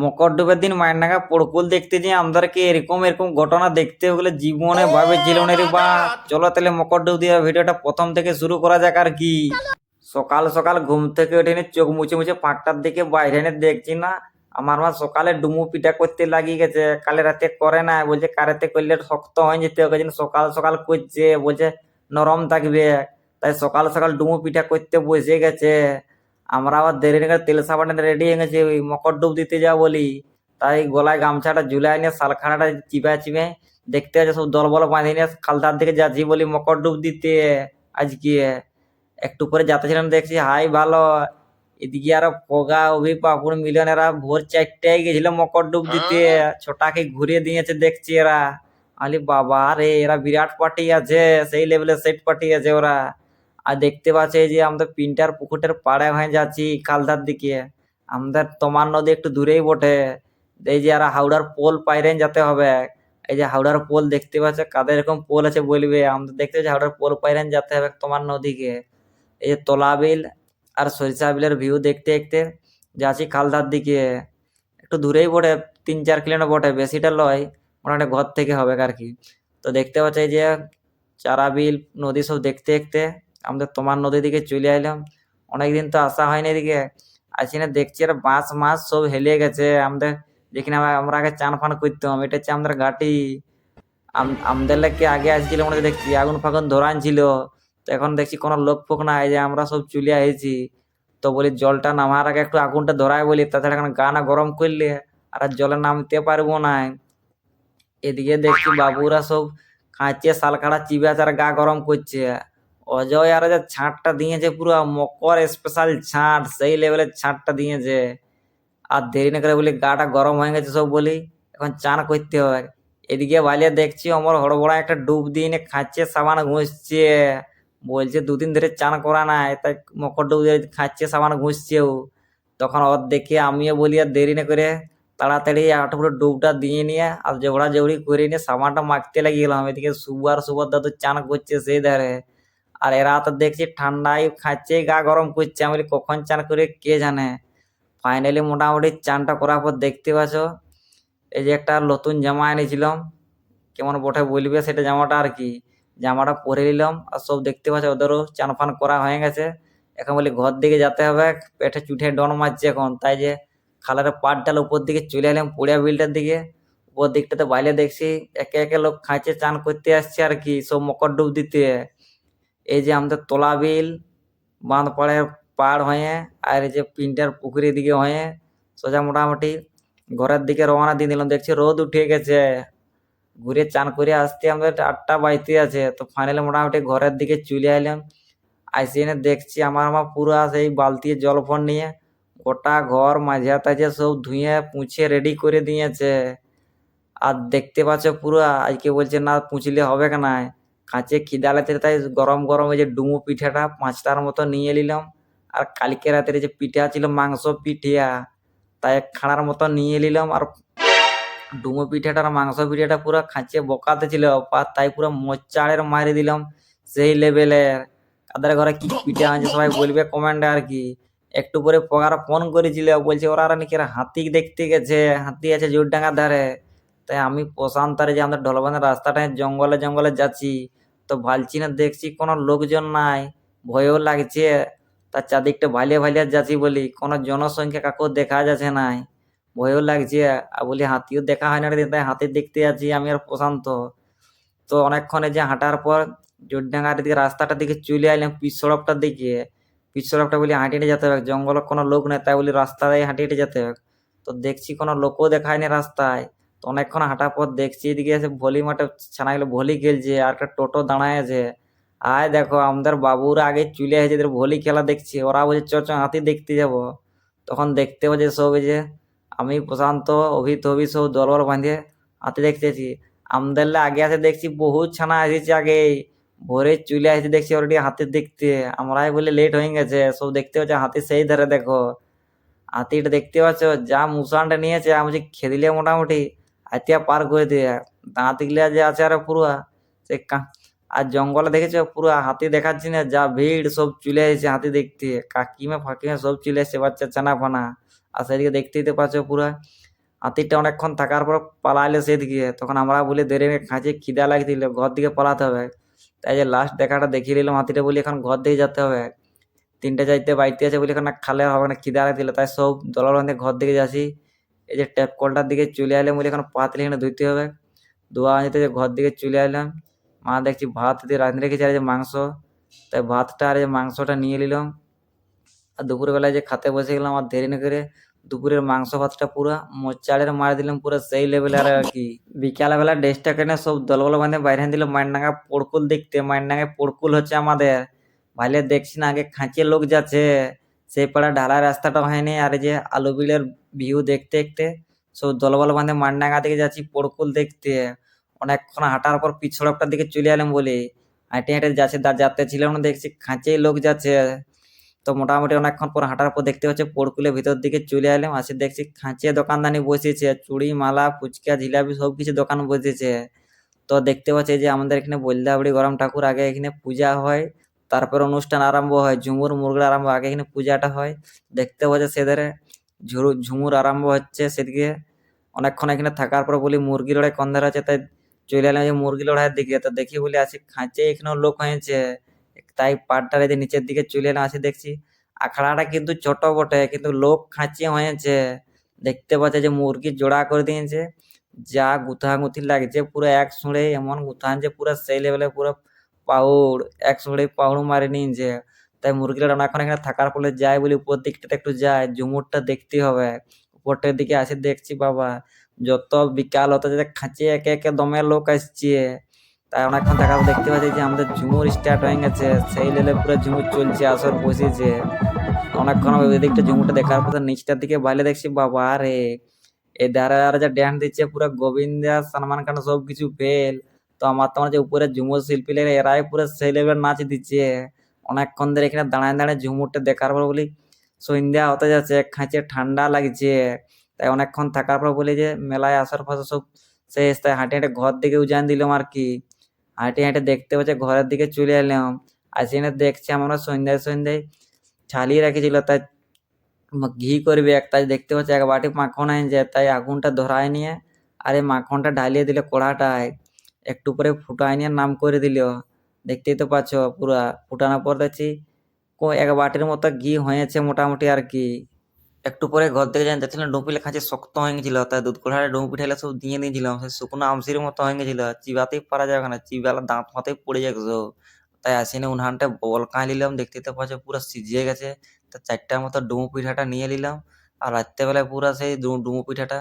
মকর ডুবের দিন মায়ের নাগা পড়কুল দেখতে যে আমাদেরকে এরকম এরকম ঘটনা দেখতে হলে জীবনে ভাবে না বা চলো তাহলে মকর ডুব দিয়ে ভিডিওটা প্রথম থেকে শুরু করা যাক আর কি। সকাল সকাল ঘুম থেকে উঠে নি চোখ মুছে মুছে পাঁচটার দিকে বাইরে এনে দেখছি না। আমার মা সকালে ডুমু পিঠা করতে লাগিয়ে গেছে। কালে রাতে করে না বলছে কারেতে করলে শক্ত হয়ে যেতে হবে সকাল সকাল করছে বলছে নরম থাকবে। তাই সকাল সকাল ডুমু পিঠা করতে বসে গেছে। আমরা আবার দেরি করে তেল সাবানে রেডি হয়ে গেছি ওই মকর ডুব দিতে যাব বলি। তাই গলায় গামছাটা ঝুলাই নিয়ে শালখানাটা চিপে চিপে দেখতে আছে সব দল বল বাঁধে নিয়ে খালতার দিকে যাচ্ছি বলি মকর ডুব দিতে আজকে। একটু পরে যাতেছিলাম দেখছি হাই ভালো। এদিকে আর পগা অভি পাপুর মিলনেরা ভোর চারটায় গেছিল মকর ডুব দিতে। ছোটাকে ঘুরিয়ে দিয়েছে দেখছি এরা। আলি বাবা রে এরা বিরাট পার্টি আছে সেই লেভেলে সেট পার্টি আছে ওরা। আর দেখতে পাচ্ছে যে আমাদের পিন্টার পুকুরের পাড়ে হয়ে যাচ্ছি, খালদার দিকে। আমাদের তোমার নদী একটু দূরেই বটে। এই যে আর হাওড়ার পোল পাইরেন যেতে হবে। এই যে হাওড়ার পোল দেখতে পাচ্ছে, কাদের এরকম পোল আছে বলবে। আমাদের দেখতে পাচ্ছি হাওড়ার পোল পাইরেন যেতে হবে তোমার নদীকে। এই যে তোলাবিল আর সরিষা বিলের ভিউ দেখতে দেখতে যাচ্ছি খালদার দিকে। একটু দূরেই বটে, তিন চার কিলোমিটার বটে, বেশিটা লয়, মোটামুটি ঘর থেকে হবে আর কি। তো দেখতে পাচ্ছি যে চারা বিল, নদী সব দেখতে দেখতে আমাদের তোমার নদীর দিকে চলে আইলাম। অনেকদিন তো আসা হয়নি এদিকে। আসি না দেখছি আর বাঁশ মাছ সব হেলে গেছে। আমাদের যেখানে আমরা- আগে চান ফান করতাম, এটা হচ্ছে আমাদের ঘাটি। আম- আমাদের লাগে আগে আসছিল মনে দেখছি, আগুন ফাগুন ধরান ছিল তো এখন দেখছি কোনো লোক ফোক নাই যে আমরা সব চলে আইছি। তো বলি জলটা নামার আগে একটু আগুনটা ধরাই বলি, তাছাড়া এখন গা না গরম করলে আর জলে নামতে পারব না। এদিকে দেখছি বাবুরা সব কাঁচে শালখাড়া চিবে আর গা গরম করছে। অজয় আর যে ছাঁটটা দিয়েছে পুরো মকর স্পেশাল ছাঁট, সেই লেভেলের ছাঁটটা দিয়েছে। আর দেরি না করে বলি গাটা গরম হয়ে গেছে সব বলি, এখন চান করতে হবে। এদিকে বাইলে দেখছি আমার হড়বড়া একটা ডুব দিয়ে এনে খাচ্ছে, সাবান ঘুষছে। বলছে দুদিন ধরে চান করা নাই, তাই মকর ডুব দিয়ে খাচ্ছে, সাবান ঘুষছেও। তখন ওর দেখে আমিও বলি আর দেরি না করে তাড়াতাড়ি একটা পুরো ডুবটা দিয়ে নিয়ে আর জোড়া জোড়ি করে নিয়ে সাবানটা মাখতে লাগিয়ে গেলাম এদিকে সুবার সুবার দাদু চান করছে সেই ধারে। আর এরা তো দেখছি ঠান্ডায় খাচ্ছে, গা গরম করছে। আমি কখন চান করে কে জানে? ফাইনালি মোটামুটি চানটা করার পর দেখতে পাচ্ছ, এই যে একটা নতুন জামা এনেছিলাম। কেমন বটে বলবে সেটা জামাটা আর কি? জামাটা পরে নিলাম আর সব দেখতে পাচ্ছ, ওদেরও চান ফান করা হয়ে গেছে। এখন বলি, ঘর দিকে যেতে হবে, পেটে চুঠে ডন মারছে এখন। তাই যে খালারে পাট ডাল উপর দিকে চলে এলাম পুড়িয়া বিলটার দিকে। উপর দিকটাতে বাইরে দেখছি, একে একে লোক খাঁচে চান করতে আসছে আর কি, সব মকর ডুব দিতে। এই যে আমাদের তোলা বিল বাঁধ পাড় হয়ে, আর এই যে পিনটার পুকুরের দিকে হয়ে, সোজা মোটামুটি ঘরের দিকে রওনা দিয়ে দিলাম। দেখছি রোদ উঠে গেছে। ঘুরে চান করে আসতে আমাদের আটটা বাজতে আছে। তো ফাইনালি মোটামুটি ঘরের দিকে চলে এলাম আইসি এনে দেখছি আমার আমার পুরো সেই বালতি জল ফোন নিয়ে গোটা ঘর মাঝে তাঝে সব ধুয়ে পুঁছে রেডি করে দিয়েছে। আর দেখতে পাচ্ছ পুরো, আজকে বলছে না পুছলে হবে না? কাঁচে খিদা তাই গরম গরম ওই যে ডুমু পিঠাটা পাঁচটার মতো নিয়ে নিলাম। আর কালকে রাতের যে পিঠা ছিল, মাংস পিঠিয়া, তাই খানার মতো নিয়ে নিলাম। আর ডুমো পিঠাটা আর মাংস পিঠাটা পুরো খাঁচে বকাতে ছিল তাই পুরো মোচাড়ের মারি দিলাম সেই লেভেলের তাদের ঘরে কি পিঠা আছে সবাই বলবে কমেন্টে আর কি। একটু পরে পগার ফোন করেছিল, বলছে, ওরা আর নাকি হাতি দেখতে গেছে, হাতি আছে জোর জোরডাঙ্গার ধারে। তাই আমি প্রশান্তারে যে আমাদের ঢলবানের রাস্তাটায় জঙ্গলে জঙ্গলে যাচ্ছি তো ভালছি না দেখছি কোনো লোকজন নাই ভয়ও লাগছে। তার চারদিকটা ভালিয়ে ভালিয়ে যাচ্ছি বলি কোনো জনসংখ্যা কাকু দেখা যাচ্ছে নাই ভয়ও লাগছে। আর বলি হাতিও দেখা হয় না রে, তাই হাতি দেখতে যাচ্ছি আমি আর প্রশান্ত। তো অনেকক্ষণে যে হাঁটার পর জোরডাঙ্গার দিকে রাস্তাটার দিকে চলে আইলাম পিচ সড়কটার দিকে। পিচ সড়কটা বলি হাঁটি হেঁটে যেতে হবে জঙ্গলে কোনো লোক নেই তাই বলি রাস্তায় হাঁটি হেঁটে যেতে হবে। তো দেখছি কোনো লোকও দেখায়নি রাস্তায়। তো অনেকক্ষণ হাঁটার পর দেখছি, এদিকে এসে ভলি মাঠে ছানাগুলো ভলি খেলছে, আর একটা টোটো দাঁড়ায় আছে। আয় দেখো, আমাদের বাবুরা আগে চলে এসেছে এদের ভলি খেলা দেখছি, ওরা বলছে, চ চ, হাতি দেখতে যাব। তখন দেখতে পাচ্ছে সব যে, আমি প্রশান্ত অভি সব দলবল বাঁধে হাতি দেখতেছি আমাদের আগে আছে দেখছি বহুত ছানা এসেছে আগে, ভোরে চলে আসছে দেখছি অলরেডি হাতি দেখতে। আমরাই বলে লেট হয়ে গেছে, সব দেখতে পাচ্ছে হাতি সেই ধারে দেখো। হাতিটা দেখতে পাচ্ছ, যা মুসানটা নিয়েছে, আমি বলছি খেদিলে মোটামুটি। হাতিয়া পার করে দিয়ে, দাঁত গিলা যে আছে আর পুরো সে আর জঙ্গলে দেখেছ পুরো হাতি দেখাচ্ছি না, যা ভিড় সব চলে এসেছে হাতি দেখতে। কাকিমা ফাকিমা সব চলে এসেছে, বাচ্চা চানা ফানা আর সেদিকে দেখতেই তো পাচ্ছ পুরা হাতিরটা অনেকক্ষণ থাকার পর পালাইলো সেদিকে। তখন আমরা বলি দেরি খাঁচে খিদা লাগছিল, ঘর দিকে পালাতে হবে। তাই যে লাস্ট দেখাটা দেখিয়ে নিলাম হাতিটা বলি, এখন ঘর দিকে যেতে হবে। তিনটে চারটে বাইতে আছে বলি, এখন খালে হবে না, খিদা লাগছিল। তাই সব দলের ঘর দিকে যাচ্ছি। এই যে ট্যাপ কলটার দিকে চলে এলাম বলি এখন পাতলি এখানে ধুইতে হবে। ধোয়া যেতে ঘর দিকে চলে এলাম। মা দেখছি ভাত দিয়ে রাঁধে রেখেছে আর যে মাংস। তাই ভাতটা আর যে মাংসটা নিয়ে নিলাম। আর দুপুরবেলায় যে খাতে বসে গেলাম আর দেরি না করে দুপুরের মাংস ভাতটা পুরো মোচাড়ের মার দিলাম পুরো সেই লেভেলের আর কি। বিকাল বেলা ড্রেসটা কেনে সব দলবল বাঁধে বাইরে দিল। মাইনডাঙ্গা পড়কুল দেখতে, মাইনডাঙ্গায় পড়কুল হচ্ছে আমাদের। ভাইলে দেখছি না আগে খাঁচে লোক যাচ্ছে। সেই পাড়া ঢালা রাস্তাটা হয়নি। আর যে আলু বিলের ভিউ দেখতে দেখতে সব দলবল বাঁধে মাইনডাঙ্গা দিকে যাচ্ছি পড়কুল দেখতে। অনেকক্ষণ হাঁটার পর পিছড়কটার দিকে চলে এলাম বলে। হাঁটে হাঁটে যাচ্ছে যাতে ছিলাম না, দেখছি খাঁচে লোক যাচ্ছে। তো মোটামুটি অনেকক্ষণ পর হাঁটার পর দেখতে হচ্ছে পড়কুলের ভিতর দিকে চলে এলাম, আসে দেখছি খাঁচে দোকানদানি বসেছে, চুড়ি, মালা, ফুচকা, জিলাপি, সব কিছু দোকান বসেছে। তো দেখতে পাচ্ছি যে আমাদের এখানে বলদাবড়ি গরম ঠাকুর, আগে এখানে পূজা হয়, তারপর অনুষ্ঠান আরম্ভ হয়, ঝুমুর মুরগির আরম্ভ, আগে এখানে পূজাটা হয়। দেখতে পাচ্ছে সেধারে ঝুরু, ঝুমুর আরম্ভ হচ্ছে সেদিকে। অনেকক্ষণ এখানে থাকার পর বলি, মুরগি লড়াই কন্দার আছে, তাই চলে এলাম যে মুরগি লড়াইয়ের দিকে। তো দেখি বলি, আছে, খাঁচে এখানেও লোক হয়েছে। তাই এই যে নিচের দিকে চলে এলাম, আসি দেখছি। আখড়াটা কিন্তু ছোট বটে, কিন্তু লোক খাঁচে হয়েছে। দেখতে পাচ্ছে যে মুরগি জোড়া করে দিয়েছে। যা গুথাগুথি লাগছে, পুরো এক সুঁড়ে, এমন গুথানছে পুরো সেই লেভেলে পুরো পাউড়, এক সুঁড়ে পাউড় মারে নিয়েছে। তাই মুরগিটা অনেকক্ষণ এখানে থাকার ফলে যায় বলে উপর দিকটাতে একটু যায়, ঝুমুরটা দেখতে হবে। উপরটার দিকে আসে দেখছি বাবা, যত বিকাল হতে যেতে খাঁচে একে একে দমে লোক আসছে। তাই অনেকক্ষণ থাকার দেখতে পাচ্ছি যে আমাদের ঝুমুর স্টার্ট হয়ে গেছে। সেই লেলে পুরো ঝুমুর চলছে, আসর বসেছে। অনেকক্ষণ ওই দিকটা ঝুমুরটা দেখার পর নিচটার দিকে বাইলে দেখছি বাবা রে এই ধারে আর যা ড্যান্স দিচ্ছে, পুরো গোবিন্দা, সলমান খান সব কিছু ফেল তো আমার তোমার যে উপরে ঝুমুর শিল্পী এরাই পুরো সেই লেভেলের নাচ দিচ্ছে। অনেকক্ষণ ধরে এখানে দাঁড়ায় দাঁড়ায় ঝুমুরটা দেখার পর বলি সন্ধ্যা হতে যাচ্ছে, খাঁচে ঠান্ডা লাগছে। তাই অনেকক্ষণ থাকার পর বলি যে, মেলায় আসার পর সব শেষ। তাই হাঁটে হাঁটে ঘর দিকে উজান দিলাম আর কি। হাঁটে হাঁটে দেখতে পাচ্ছে ঘরের দিকে চলে এলাম। আর সেখানে দেখছি আমরা সন্ধ্যায় সন্ধ্যায় ছালিয়ে রেখেছিল। তাই ঘি করবে এক তাই দেখতে পাচ্ছি, এক বাটি মাখন আনছে তাই আগুনটা ধরায় নিয়ে, আর এই মাখনটা ঢালিয়ে দিলে কড়াটায়। একটু পরে ফুটাই নিয়ে নাম করে দিল। দেখতেই তো পাচ্ছ, পুরা ফুটানোর পর দেখছি এক বাটির মতো ঘি হয়েছে মোটামুটি আর কি। একটু পরে ঘর থেকে যাই দেখছিলাম ডুপিলে খাঁচে শক্ত হয়ে গেছিল। তাই দুধ কড়াই ডুম পিঠাইলে সব দিয়ে দিয়েছিলাম সে শুকনো আমসির মতো হয়ে গেছিল। চিবাতেই পারা যাবে না চিবালে দাঁত মাথায় পড়ে যাবে সব তাই আসিনি, উনহানটা বল কাঁ নিলাম দেখতে তো পাচ্ছ পুরো সিজিয়ে গেছে। তা চারটার মতো ডুমু পিঠাটা নিয়ে নিলাম। আর রাত্রেবেলায় পুরো সেই ডুমু পিঠাটা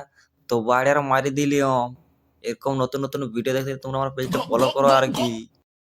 তো বাড়ি আর মারি দিলিম। এরকম নতুন নতুন ভিডিও দেখতে তোমরা আমার পেজটা ফলো করো আর কি।